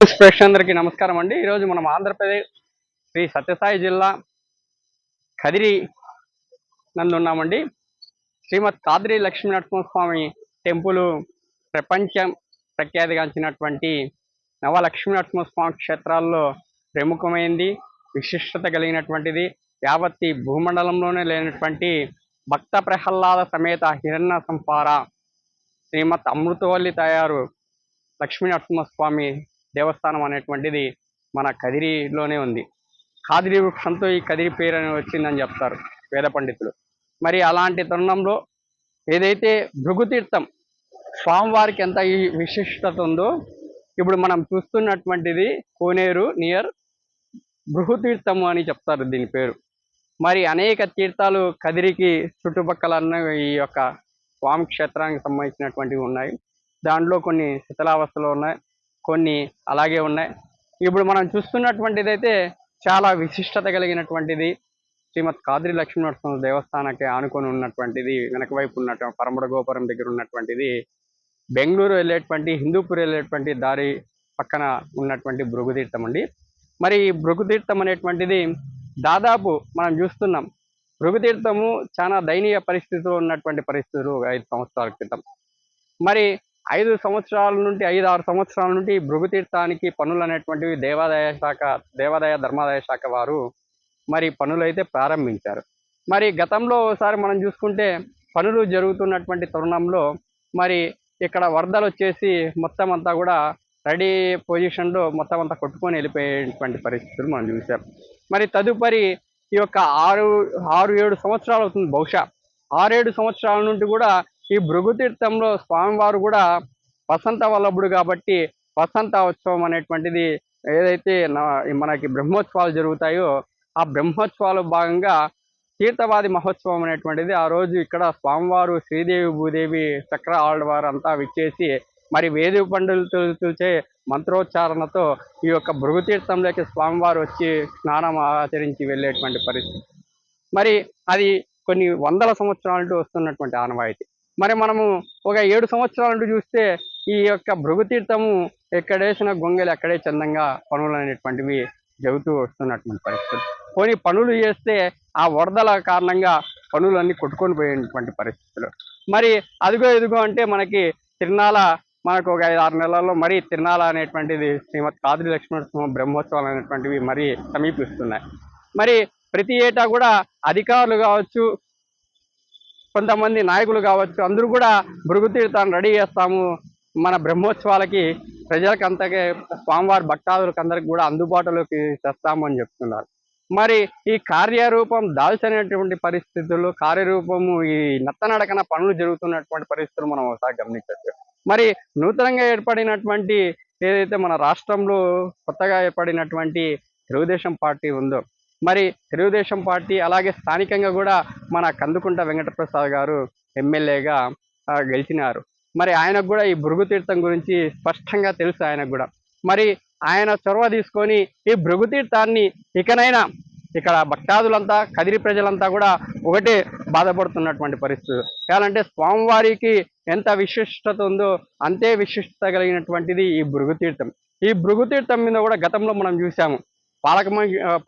ప్రేక్షకులందరికీ నమస్కారం అండి. ఈరోజు మనం ఆంధ్రప్రదేశ్ శ్రీ సత్యసాయి జిల్లా కదిరి నందు ఉన్నామండి. శ్రీమద్ కాదిరి లక్ష్మీనరసింహస్వామి టెంపుల్ ప్రపంచం ప్రఖ్యాతిగాంచినటువంటి నవ లక్ష్మీనరసింహస్వామి క్షేత్రాల్లో ప్రముఖమైంది విశిష్టత కలిగినటువంటిది. యావత్తి భూమండలంలోనే లేనటువంటి భక్త ప్రహ్లాద సమేత హిరణ్య సంపార శ్రీమత్ అమృతవల్లి తయారు లక్ష్మీ నరసింహస్వామి దేవస్థానం అనేటువంటిది మన కదిరిలోనే ఉంది. కాదిరి వృక్షంతో ఈ కదిరి పేరు అని వచ్చిందని చెప్తారు వేద పండితులు. మరి అలాంటి తరుణంలో ఏదైతే భృగుతీర్థం స్వామివారికి ఎంత ఈ విశిష్టత ఉందో ఇప్పుడు మనం చూస్తున్నటువంటిది కోనేరు నియర్ భృగుతీర్థము అని చెప్తారు దీని పేరు. మరి అనేక తీర్థాలు కదిరికి చుట్టుపక్కలన్నీ ఈ యొక్క స్వామి క్షేత్రానికి సంబంధించినటువంటివి ఉన్నాయి. దాంట్లో కొన్ని శిథిలావస్థలో ఉన్నాయి. కొన్ని అలాగే ఉన్నాయి. ఇప్పుడు మనం చూస్తున్నటువంటిది అయితే చాలా విశిష్టత కలిగినటువంటిది శ్రీమద్ కాదిరి లక్ష్మీనరసింహ దేవస్థానానికి ఆనుకొని ఉన్నటువంటిది వెనక వైపు ఉన్నటువంటి పరమడ గోపురం దగ్గర ఉన్నటువంటిది బెంగళూరు వెళ్ళేటువంటి హిందూపూర్ వెళ్ళేటువంటి దారి పక్కన ఉన్నటువంటి భృగుతీర్థం అండి. మరి ఈ భృగుతీర్థం అనేటువంటిది దాదాపు మనం చూస్తున్నాం. భృగుతీర్థము చాలా దయనీయ పరిస్థితిలో ఉన్నటువంటి పరిస్థితులు ఐదు సంవత్సరాల క్రితం. మరి ఐదు సంవత్సరాల నుండి ఐదు ఆరు సంవత్సరాల నుండి భృగుతీర్థానికి పనులు అనేటువంటివి దేవాదాయ శాఖ దేవాదాయ ధర్మాదాయ శాఖ వారు మరి పనులు అయితే ప్రారంభించారు. మరి గతంలో ఒకసారి మనం చూసుకుంటే పనులు జరుగుతున్నటువంటి తరుణంలో మరి ఇక్కడ వరదలు వచ్చేసి మొత్తం అంతా కూడా రెడీ పొజిషన్లో మొత్తం అంతా కొట్టుకొని వెళ్ళిపోయేటువంటి పరిస్థితులు మనం చూసాం. మరి తదుపరి ఈ యొక్క ఆరు ఆరు ఏడు సంవత్సరాలు అవుతుంది బహుశా. ఆరేడు సంవత్సరాల నుండి కూడా ఈ భృగుతీర్థంలో స్వామివారు కూడా వసంత వల్లభుడు కాబట్టి వసంత ఉత్సవం అనేటువంటిది ఏదైతే మనకి బ్రహ్మోత్సవాలు జరుగుతాయో ఆ బ్రహ్మోత్సవాలు భాగంగా తీర్థవాది మహోత్సవం అనేటువంటిది ఆ రోజు ఇక్కడ స్వామివారు శ్రీదేవి భూదేవి చక్ర ఆళ్వారు అంతా విచ్చేసి మరి వేది పండుగలతో మంత్రోచ్చారణతో ఈ యొక్క భృగుతీర్థంలోకి స్వామివారు వచ్చి స్నానం ఆచరించి వెళ్ళేటువంటి పరిస్థితి. మరి అది కొన్ని వందల సంవత్సరాల వస్తున్నటువంటి ఆనవాయితీ. మరి మనము ఒక ఏడు సంవత్సరాల నుండి చూస్తే ఈ యొక్క భృగుతీర్థము ఎక్కడేసిన గొంగెలు ఎక్కడే చందంగా పనులు అనేటువంటివి జరుగుతూ వస్తున్నటువంటి పరిస్థితులు. పోనీ పనులు చేస్తే ఆ వరదల కారణంగా పనులన్నీ కొట్టుకొని పోయేటువంటి పరిస్థితులు. మరి అదిగో ఇదిగో అంటే మనకి తిరునాల మనకు ఒక ఐదు ఆరు నెలల్లో మరి తిరునాల అనేటువంటిది శ్రీమద్ కాదిరి లక్ష్మణ బ్రహ్మోత్సవాలు అనేటువంటివి మరి సమీపిస్తున్నాయి. మరి ప్రతి ఏటా కూడా అధికారులు కావచ్చు కొంతమంది నాయకులు కావచ్చు అందరూ కూడా భృగుతీర్థాన్ని రెడీ చేస్తాము. మన బ్రహ్మోత్సవాలకి ప్రజలకు అంతకే స్వామివారి భక్తాదులకు అందరికి కూడా అందుబాటులోకి తెస్తాము అని చెప్తున్నారు. మరి ఈ కార్యరూపం దాల్చనేటువంటి పరిస్థితుల్లో కార్యరూపము ఈ నత్తనడకన పనులు జరుగుతున్నటువంటి పరిస్థితులు మనం ఒకసారి గమనించవచ్చు. మరి నూతనంగా ఏర్పడినటువంటి ఏదైతే మన రాష్ట్రంలో కొత్తగా ఏర్పడినటువంటి తెలుగుదేశం పార్టీ ఉందో మరి తెలుగుదేశం పార్టీ అలాగే స్థానికంగా కూడా మన కందుకుంట వెంకటప్రసాద్ గారు ఎమ్మెల్యేగా గెలిచినారు. మరి ఆయనకు కూడా ఈ భృగుతీర్థం గురించి స్పష్టంగా తెలుసు ఆయనకు కూడా. మరి ఆయన చొరవ తీసుకొని ఈ భృగుతీర్థాన్ని ఇకనైనా ఇక్కడ భక్తాదులంతా కదిరి ప్రజలంతా కూడా ఒకటే బాధపడుతున్నటువంటి పరిస్థితి. కావాలంటే స్వామివారికి ఎంత విశిష్టత ఉందో అంతే విశిష్టత కలిగినటువంటిది ఈ భృగుతీర్థం ఈ భృగుతీర్థం మీద కూడా గతంలో మనం చూసాము పాలక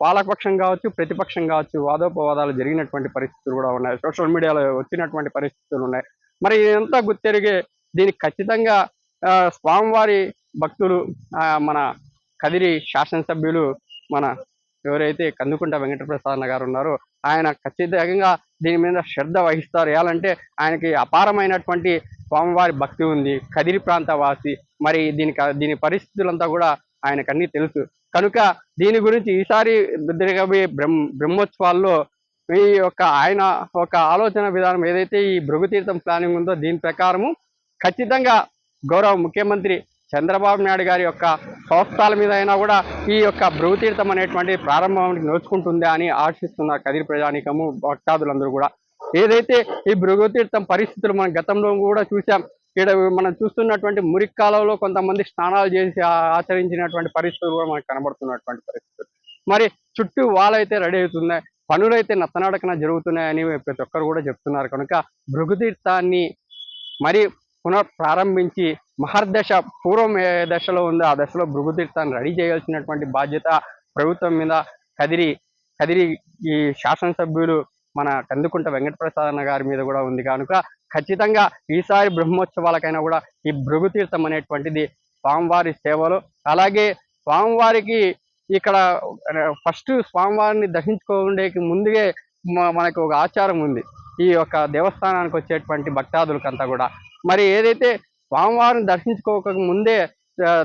పాలకపక్షం కావచ్చు ప్రతిపక్షం కావచ్చు వాదోపవాదాలు జరిగినటువంటి పరిస్థితులు కూడా ఉన్నాయి. సోషల్ మీడియాలో వచ్చినటువంటి పరిస్థితులు ఉన్నాయి. మరి ఇదంతా గుర్తెరిగే దీనికి ఖచ్చితంగా ఆ, స్వామివారి భక్తులు మన కదిరి శాసనసభ్యులు మన ఎవరైతే కందుకుంట వెంకటప్రసాద్ గారు ఉన్నారో ఆయన ఖచ్చితంగా దీని మీద శ్రద్ధ వహిస్తారు. ఎలాంటే ఆయనకి అపారమైనటువంటి స్వామివారి భక్తి ఉంది. కదిరి ప్రాంత వాసి మరి దీనికి దీని పరిస్థితులంతా కూడా ఆయనకన్నీ తెలుసు. కనుక దీని గురించి ఈసారి జరగబోయే బ్రహ్మ బ్రహ్మోత్సవాల్లో ఈ యొక్క ఆయన ఒక ఆలోచన విధానం ఏదైతే ఈ భృగుతీర్థం ప్లానింగ్ ఉందో దీని ప్రకారము ఖచ్చితంగా గౌరవ ముఖ్యమంత్రి చంద్రబాబు నాయుడు గారి యొక్క సంస్థల మీద అయినా కూడా ఈ యొక్క భృగుతీర్థం అనేటువంటి ప్రారంభానికి నోచుకుంటుందా అని ఆశిస్తున్న కదిరి ప్రజానికము భక్తాదులందరూ కూడా. ఏదైతే ఈ భృగుతీర్థం పరిస్థితులు మనం గతంలో కూడా చూసాం ఇక్కడ మనం చూస్తున్నటువంటి మురికి కాలంలో కొంతమంది స్నానాలు చేసి ఆచరించినటువంటి పరిస్థితులు కూడా మనకు కనబడుతున్నటువంటి పరిస్థితులు. మరి చుట్టూ వాళ్ళైతే రెడీ అవుతున్నాయి పనులు అయితే నత్తనడకన జరుగుతున్నాయని ప్రతి ఒక్కరు కూడా చెప్తున్నారు. కనుక భృగుతీర్థాన్ని మరి పునఃప్రారంభించి మహర్దశ పూర్వం ఏ దశలో ఉందో ఆ దశలో భృగుతీర్థాన్ని రెడీ చేయాల్సినటువంటి బాధ్యత ప్రభుత్వం మీద. కదిరి కదిరి ఈ శాసనసభ్యులు మన కందుకుంట వెంకటప్రసాద్ అన్న గారి మీద కూడా ఉంది. కనుక ఖచ్చితంగా ఈసారి బ్రహ్మోత్సవాలకైనా కూడా ఈ భృగుతీర్థం అనేటువంటిది స్వామివారి సేవలు. అలాగే స్వామివారికి ఇక్కడ ఫస్ట్ స్వామివారిని దర్శించుకోండేకి ముందుగే మనకు ఒక ఆచారం ఉంది. ఈ యొక్క దేవస్థానానికి వచ్చేటువంటి భక్తాదులకంతా కూడా. మరి ఏదైతే స్వామివారిని దర్శించుకోక ముందే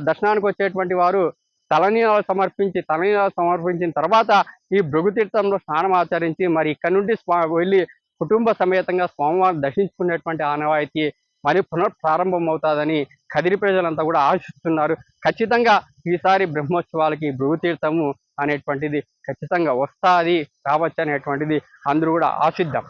దర్శనానికి వచ్చేటువంటి వారు తలనీలాలు సమర్పించి తలనీలాలు సమర్పించిన తర్వాత ఈ భృగుతీర్థంలో స్నానం ఆచరించి మరి ఇక్కడ నుండి స్వా వెళ్ళి కుటుంబ సమేతంగా స్వామివారిని దర్శించుకునేటువంటి ఆనవాయితీ మరి పునఃప్రారంభమవుతుందని కదిరి ప్రజలంతా కూడా ఆశిస్తున్నారు. ఖచ్చితంగా ఈసారి బ్రహ్మోత్సవాలకి భృగుతీర్థము అనేటువంటిది ఖచ్చితంగా వస్తాది రావచ్చు అనేటువంటిది అందరూ కూడా ఆశిద్దాం.